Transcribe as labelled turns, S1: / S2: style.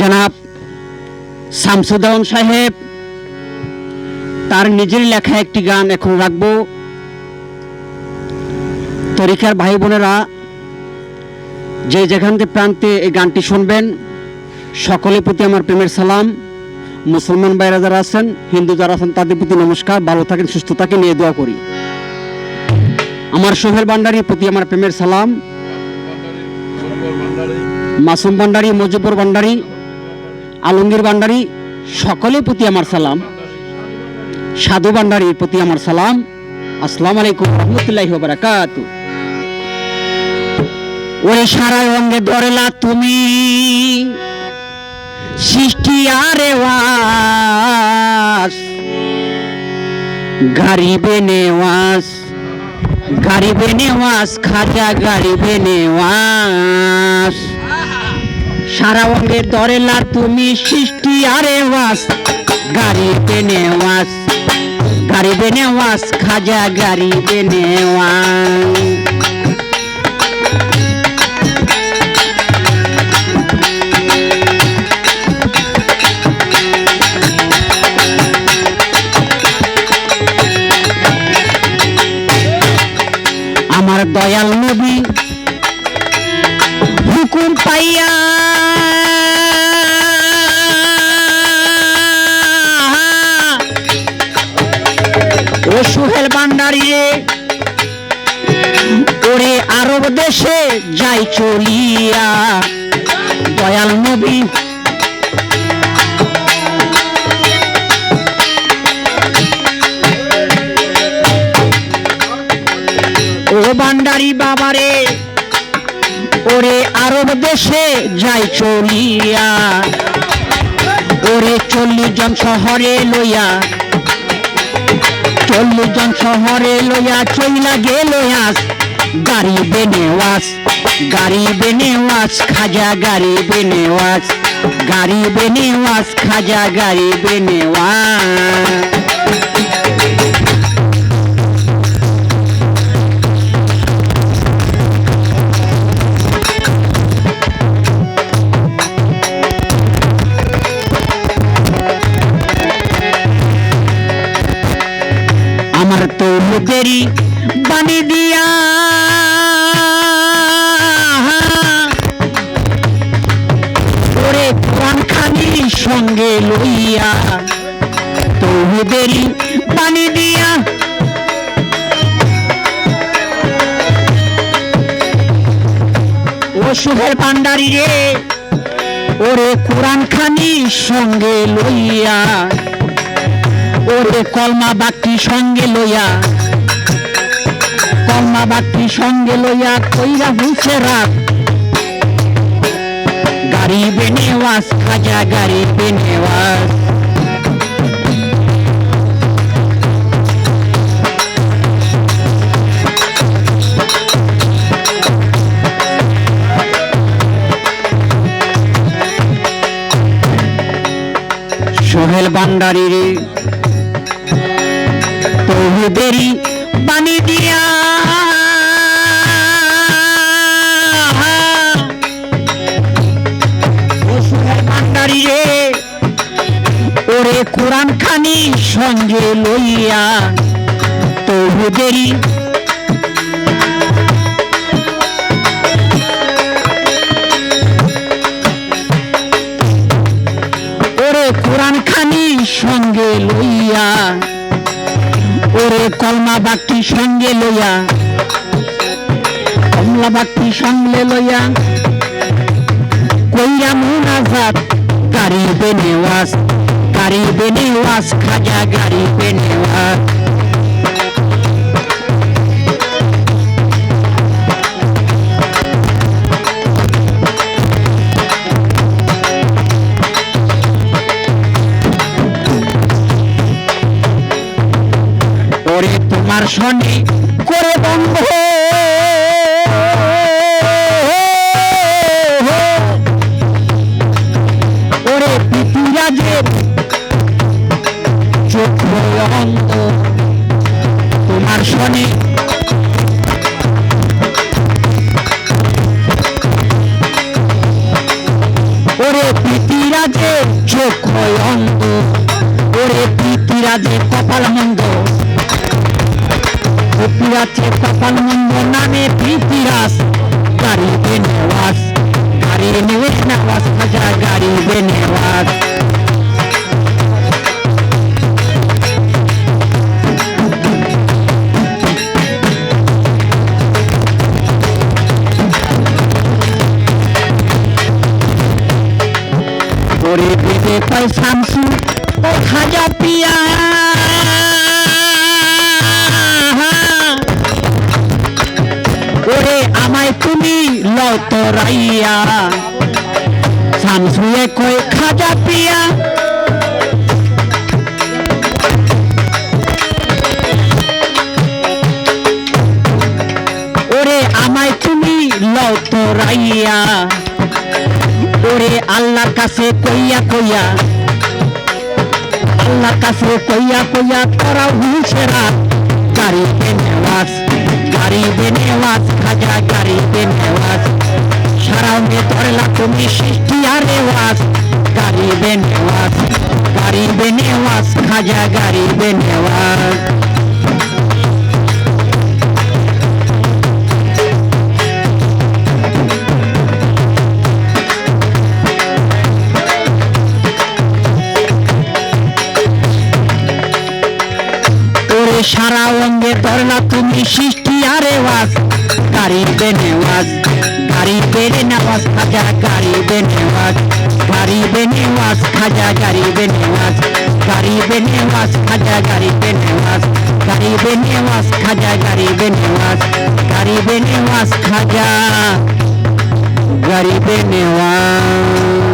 S1: জনাব শামসুদ্দৌন সাহেব, তার নিজের লেখা একটি গান এখন রাখব। তরিকার ভাই বোনেরা, যে যেখান থেকে প্রান্তে এই গানটি শুনবেন, সকলের প্রতি আমার প্রেমের সালাম। মুসলমান ভাইরা যারা আছেন, হিন্দু যারা আছেন, তাদের প্রতি নমস্কার। ভালো থাকেন, সুস্থ থাকেন নিয়ে দোয়া করি। আমার সোহেল ভান্ডারির প্রতি আমার প্রেমের সালাম। মাসুম ভান্ডারি মজিবুর ভান্ডারি আলমগীর ভান্ডারি, সকলের প্রতি আমার সালাম। সাধু ভান্ডারির প্রতি আমার সালাম। আসসালাম আলাইকুম রহমতুল্লাহি বারাকাত ওরে সারা অঙ্গে ধরেলা তুমি, সৃষ্টি আরে ওয়াস। গারিবে নেওয়াস গারিবে নেওয়াস খাজা গারিবে নেওয়াস সারা অঙ্গে ধরেলা তুমি সৃষ্টি, আরে ওয়াস, গাড়ি বেনে ওয়াস, গাড়ি বেনে ওয়াস, খাজা গাড়ি বেনে আমার সুহেল ভান্ডারি রে ওরে আরব দেশে যাই চলিয়া। দয়াল নবী। ও ভান্ডারি বাবারে, ওরে আরব দেশে যাই চলিয়া। ওরে চল্লিশ জন শহরে লইয়া চল্লিশ জন শহরে লইয়া চইলা গেল আস। গাড়ি বেনেওয়াস গাড়ি বেনেওয়াস খাজা গাড়ি বেনেওয়াস গাড়ি বেনেওয়াস খাজা গাড়ি বেনেওয়াস আমার তো বানি দিয়া। ওরে কোরআন সঙ্গে লইয়া তৌহিদেরই বানি দিয়া। ও সুহের পান্ডারি রে, ওরে কোরআন খানি সঙ্গে লইয়া, ওরে কলমা বাক্তি সঙ্গে লইয়া কলমা বাক্তি সঙ্গে লইয়া কইরা হুঁচে রাখ গাড়ি বেনেওয়াস, খাজা গাড়ি বেনেওয়াস। সোহেল ভান্ডারির তহুদেরই বাণী দিয়া। রে ওরে কোরআন খানি সঙ্গে লইয়া তবু ওরে ওরে বাক্যি সঙ্গে লইয়া। কমলা বাক্যি সঙ্গে লইয়া। কইরা আজাদ গাড়ি বেনেওয়াস গাড়ি বেনেওয়াস খাজা গাড়ি বেনেওয়াস ওরে শনি করে বন্ধ ওরে পৃথিরাজের চোখ অন্ধ। তোমার শনি ওরে চোখ অন্ধ। ওরে কপাল মন্দ। ঘুপিয়াছে সকাল মন্দ নামে প্রীতিরাস গাড়ি বেনেওয়াস গাড়ি নিউজ নেওয়াস হাজার গাড়ি বেনেওয়াস পরে দেবে পয়সামসু ও খাজা পিয়া তুমি লও তো রাইয়া। শামসুয়ে কই খাজা পিয়া। ওরে আমায় তুমি লও তো রাইয়া। ওরে আল্লাহর কাছে কইয়া কইয়া। আল্লাহর কাছে কইয়া কইয়া হইছে রাত গাড়িতে নেওয়াজ গাড়িতে নেওয়াজ, খাজা গাড়িতে নেওয়াজ। সারা ধরলা তুমি সৃষ্টি আর রেওয়াজ। গাড়িবে নেওয়াজ গাড়িবে নেওয়াজ, খাজা গাড়িবে নেওয়াজ। সারা অঙ্গে ধরলা তুমি সৃষ্টি আরে ওয়াজ গাড়ি বেনে ওয়াজ গাড়ি বেনে নেওয়াজ খাজা গাড়ি বেনে ওয়াজ গাড়ি বেনে ওয়াজ খাজা গাড়ি বেনে ওয়াজ গাড়ি বেনে ওয়াজ খাজা গাড়ি বেনে ওয়াজ গাড়ি বেনে ওয়াজ খাজা গাড়ি বেনে ওয়াজ গাড়ি বেনে ওয়াজ খাজা গাড়ি বেনে ওয়াজ